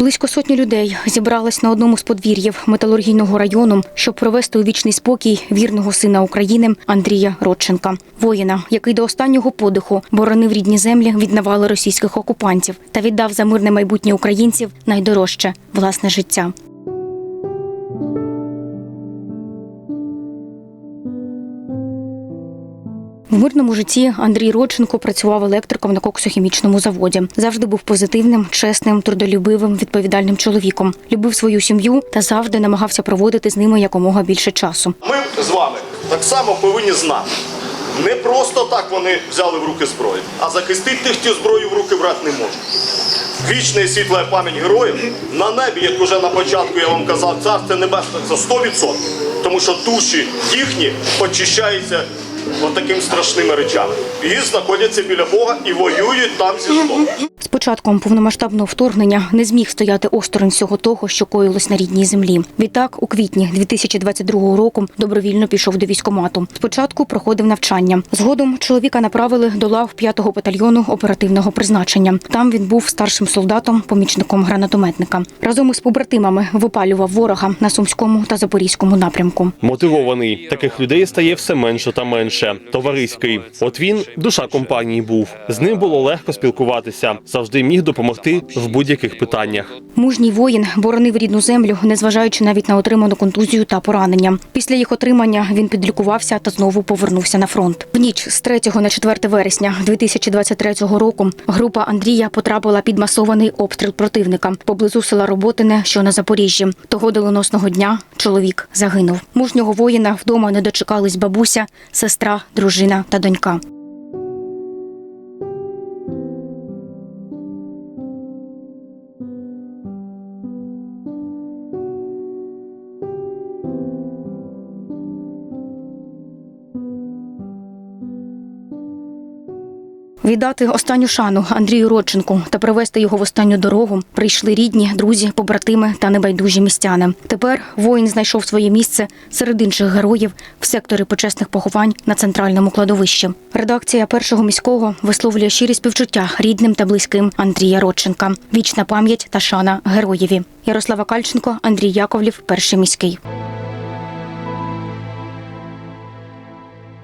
Близько сотні людей зібрались на одному з подвір'їв металургійного району, щоб провести у вічний спокій вірного сина України Андрія Родченка, воїна, який до останнього подиху боронив рідні землі від навали російських окупантів та віддав за мирне майбутнє українців найдорожче власне життя. В мирному житті Андрій Родченко працював електриком на коксохімічному заводі. Завжди був позитивним, чесним, трудолюбивим, відповідальним чоловіком. Любив свою сім'ю та завжди намагався проводити з ними якомога більше часу. Ми з вами так само повинні знати. Не просто так вони взяли в руки зброю, а захистити тих, хто зброю в руки брати не може. Вічна і світла пам'ять героїв на небі, як уже на початку я вам казав, царство небесне це 100%. Тому що душі їхні очищаються отаким страшними речами. І знаходяться біля Бога і воюють там зі злом. З початком повномасштабного вторгнення не зміг стояти осторонь всього того, що коїлось на рідній землі. Відтак, у квітні 2022 року добровільно пішов до військкомату. Спочатку проходив навчання. Згодом чоловіка направили до лав 5-го батальйону оперативного призначення. Там він був старшим солдатом, помічником гранатометника. Разом із побратимами випалював ворога на сумському та запорізькому напрямку. Мотивований. Таких людей стає все менше та менше. Товариський. От він душа компанії був. З ним було легко спілкуватися. Завжди міг допомогти в будь-яких питаннях. Мужній воїн боронив рідну землю, незважаючи навіть на отриману контузію та поранення. Після їх отримання він підлікувався та знову повернувся на фронт. В ніч з 3 на 4 вересня 2023 року група Андрія потрапила під масований обстріл противника поблизу села Роботине, що на Запоріжжі. Того доленосного дня чоловік загинув. Мужнього воїна вдома не дочекались бабуся, сестра, дружина та донька. Віддати останню шану Андрію Родченку та привезти його в останню дорогу прийшли рідні, друзі, побратими та небайдужі містяни. Тепер воїн знайшов своє місце серед інших героїв в секторі почесних поховань на центральному кладовищі. Редакція першого міського висловлює щирі співчуття рідним та близьким Андрія Родченка. Вічна пам'ять та шана героєві. Ярослава Кальченко, Андрій Яковлів, перший міський.